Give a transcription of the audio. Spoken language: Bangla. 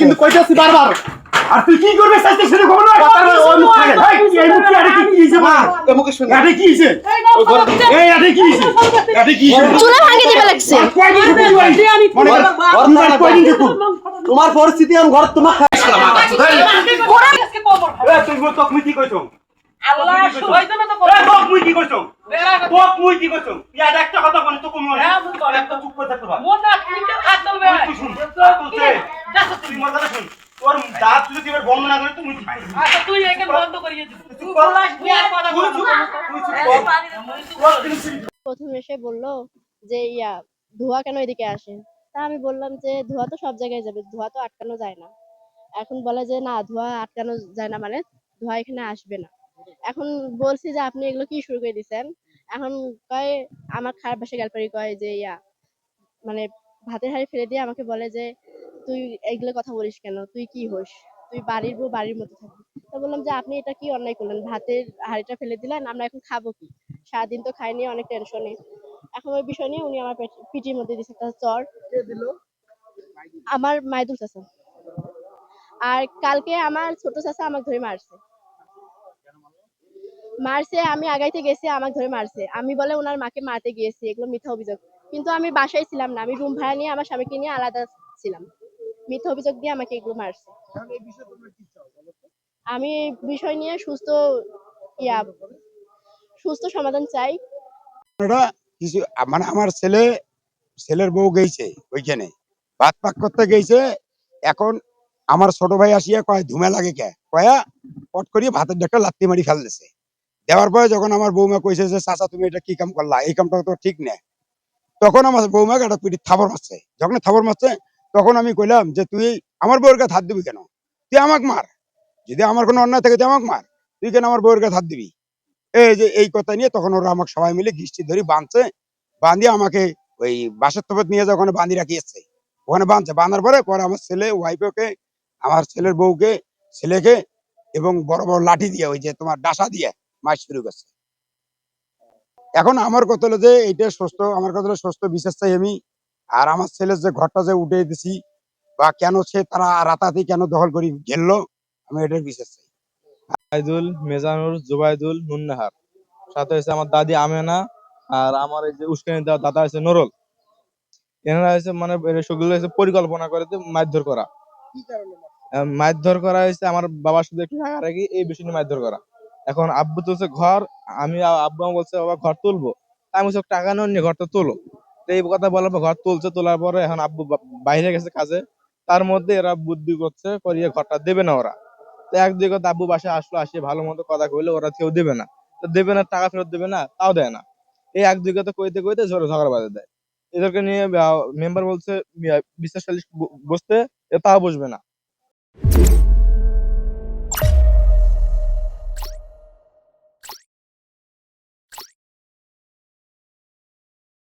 কিন্তু কইতাছি বারবার আর তুই কি করবে চাইছিস সেটা খবর না ওই মুখ থাকে এই এই মুখ আরে কি হইছে মা এই মুখে শুন আরে কি হইছে এই আরে কি হইছে আরে কি হইছে চুলা ভাঙে দিবে লাগছে কয়দিন থাকবি তুমি তোমার পরিস্থিতি আমি ঘর তোমার তুই মুই কি কইছো? মুই কি কইছো? একটা কথা হয়। একটা চুপ করে থাকতে পার। তুই শুন, তুই শে, তুই মোর কথা শুন। তোর দাঁত যদি এবার বন্ধ না করে, তুই মুই ঠিক করবি। তুই চুপ কর। তুই চুপ কর। তুই চুপ কর। তোর কিন্তু চুপ প্রথম এসে বলল যে ইয়া ধোঁয়া কেন এদিকে আসে? তা আমি বললাম যে ধোঁয়া তো সব জায়গায় যাবে, ধোঁয়া তো আটকানো যায় না। এখন বলে যে না, ধোঁয়া আটকানো যায় না মানে ধোঁয়া এখানে আসবে না। এখন বলছি যে আপনি এগুলো কি শুরু করে দিছেন? এখন কয়, আমার খারাপ ভাষা গালপারি কয় যে, ইয়া মানে ভাতের হাড়ি ফেলে দিয়ে আমাকে বলে যে, তুই এগুলো কথা বলিস কেন? তুই কি হোস? তুই বাড়ির বউ, বাড়ির মতো থাকবি। তো বললাম যে, আপনি এটা কি অন্যায় করলেন? ভাতের হাড়িটা ফেলে দিলেন, আমরা এখন খাব কি? সারাদিন তো খাইনি, অনেক টেনশনে এখন ওই বিষয় নিয়ে উনি আমার পেট- পিঠির মধ্যে দিচ্ছে একটা চর আমার মাইদুল চাচা। আর কালকে আমার ছোট চাচা আমাকে ধরে মারছে। মারছে আমি আগাইতে গেছি আমাকে ধরে মারছে। আমি বলে ওনার মাকে মারতে গিয়েছি এগুলো মিথ্যা অভিযোগ। কিন্তু আমি বাসায় ছিলাম না আমি রুম ভাড়া নিয়ে আমার স্বামীকে নিয়ে আলাদা ছিলাম। মিথ্যা অভিযোগ দিয়ে আমাকে এগুলো মারছে। আমি বিষয় নিয়ে সুস্থ ইয়া সুস্থ সমাধান চাই। কিছু মানে আমার ছেলে, ছেলের বউ গেছে ওইখানে। ভাত পাক করতে গেছে এখন আমার ছোট ভাই আসিয়া কয়, ধুমে লাগে কে? কয়া, পট করিয়ে ভাতের ডাক্তার লাত্তি মারি ফেল দিছে দেওয়ার পরে যখন আমার বৌমা কইছে যে, চাচা, তুমি এটা কি কাম করলা? এই কামটা তো ঠিক না। তখন আমার বৌমা একটা পিঠি থাবর মারছে। যখন থাবর মারছে, তখন আমি কইলাম যে, তুই আমার বউয়ের কাছে হাত দিবি কেন? তুই আমাক মার। যদি আমার কোনো অন্যায় থাকে, তুই আমাকে মার। তুই কেন আমার বউয়ের কাছে হাত দিবি? এই যে, এই কথা নিয়ে তখন ওরা আমাকে সবাই মিলে গিষ্টি ধরে বাঁধছে। বাঁধিয়ে আমাকে ওই বাসের তফত নিয়ে যা ওখানে বাঁধি রাখিয়েছে ওখানে বাঁধছে। বাঁধার পরে পরে আমার ছেলে ওয়াইফকে আমার ছেলের বউকে, ছেলেকে এবং বড় বড় লাঠি দিয়ে, ওই যে তোমার ডাসা দিয়ে মাছ শুরু করছে। এখন আমার কথা হলো যে, এইটা সুস্থ, আমার কথা হলো সুস্থ, বিশেষ চাই আমি। আর আমার ছেলের যে ঘরটা যে উঠে দিছি, বা কেন সে তারা রাতারাতি কেন দখল করি ঘেরলো আমি এটার বিশ্বাস চাই। আইদুল, মেজানুর, জুবাইদুল নুন্নাহার সাথে হচ্ছে আমার দাদি আমেনা আর আমার এই যে উস্কানি দেওয়া দাদা আছে নুরুল এনারা হচ্ছে মানে সেগুলো হচ্ছে পরিকল্পনা করে যে মারধর করা। মারধর? করা হয়েছে আমার বাবার সাথে একটু রাগারাগি এই বিষয় নিয়ে মারধর করা। এখন আব্বু তুলছে ঘর আমি আব্বু আমাকে বলছে বাবা ঘর তুলবো। আমি বলছি, টাকা নেন নি ঘরটা তোলো। তো এই কথা বলার পর ঘর তুলছে তোলার পরে এখন আব্বু বাইরে গেছে কাজে। তার মধ্যে এরা বুদ্ধি করছে করিয়ে ঘরটা দেবে না ওরা। তো এক দুই কথা আব্বু বাসায় আসলো আসে ভালো মতো কথা কইলে ওরা কেউ দেবে না। তো দেবে না টাকা ফেরত দেবে না তাও দেয় না। এই এক, দুই কথা কইতে কইতে ঝগড়া বাঁধে দেয়। এদেরকে নিয়ে মেম্বার বলছে বিশ্বাস সালিশ ব- বসতে তাও বসবে না।